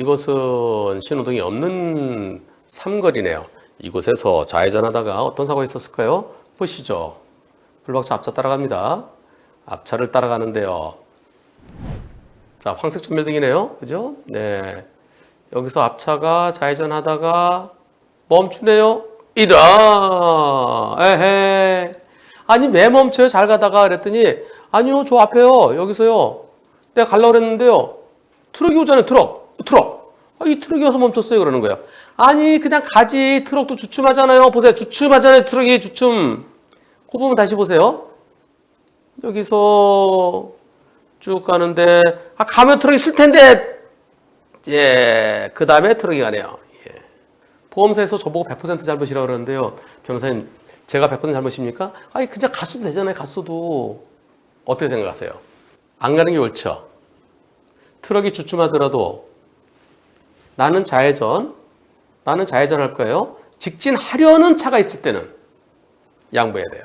이곳은 신호등이 없는 삼거리네요. 이곳에서 좌회전하다가 어떤 사고가 있었을까요? 보시죠. 불박차 앞차 따라갑니다. 앞차를 따라가는데요. 자, 황색 전멸등이네요. 그죠? 네. 여기서 앞차가 좌회전하다가 멈추네요. 이라! 에헤. 아니, 왜 멈춰요? 잘 가다가 그랬더니, 아니요, 저 앞에요. 여기서요. 내가 가려고 그랬는데요. 트럭이 오잖아요, 트럭. 트럭. 아, 이 트럭이 와서 멈췄어요. 그러는 거예요. 아니, 그냥 가지. 트럭도 주춤하잖아요. 보세요. 주춤하잖아요. 트럭이 주춤. 그 부분 다시 보세요. 여기서 쭉 가는데, 아, 가면 트럭이 있을 텐데, 예, 그 다음에 트럭이 가네요. 예. 보험사에서 저보고 100% 잘못이라고 그러는데요. 변호사님, 제가 100% 잘못입니까? 아니, 그냥 갔어도 되잖아요. 갔어도. 어떻게 생각하세요? 안 가는 게 옳죠. 트럭이 주춤하더라도 나는 좌회전, 나는 좌회전 할 거예요. 직진하려는 차가 있을 때는 양보해야 돼요.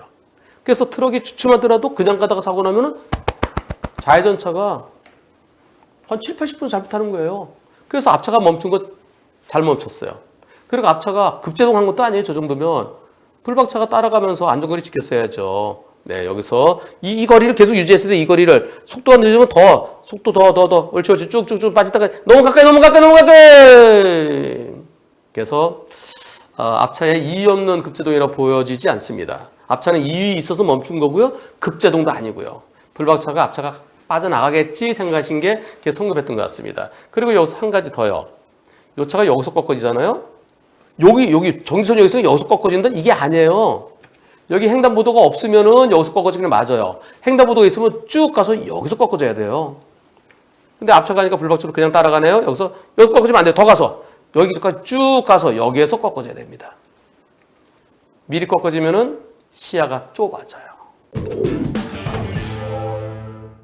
그래서 트럭이 주춤하더라도 그냥 가다가 사고 나면은 좌회전 차가 한 7, 80% 잘못하는 거예요. 그래서 앞차가 멈춘 거잘 멈췄어요. 그리고 앞차가 급제동한 것도 아니에요. 저 정도면 불박차가 따라가면서 안전거리 지켰어야죠. 네, 여기서 이, 이 거리를 계속 유지했을 때 이 거리를 속도가 늦으면 더 속도 더 더 더 옳지 옳지 쭉 쭉 쭉 빠지다가 너무 가까이 너무 가까이 너무 가까이 그래서 어, 앞차에 이의 없는 급제동이라 보여지지 않습니다. 앞차는 이의 있어서 멈춘 거고요. 급제동도 아니고요. 불박차가 앞차가 빠져나가겠지 생각하신 게 계속 성급했던 것 같습니다. 그리고 여기서 한 가지 더요. 요 차가 여기서 꺾어지잖아요. 여기 여기 정지선 여기서 여기서 꺾어진다 이게 아니에요. 여기 횡단보도가 없으면은 여기서 꺾어지는 게 맞아요. 횡단보도가 있으면 쭉 가서 여기서 꺾어져야 돼요. 근데 앞차 가니까 불박차로 그냥 따라가네요. 여기서 여기서 꺾어지면 안 돼요. 더 가서 여기까지 쭉 가서 여기에서 꺾어져야 됩니다. 미리 꺾어지면은 시야가 좁아져요.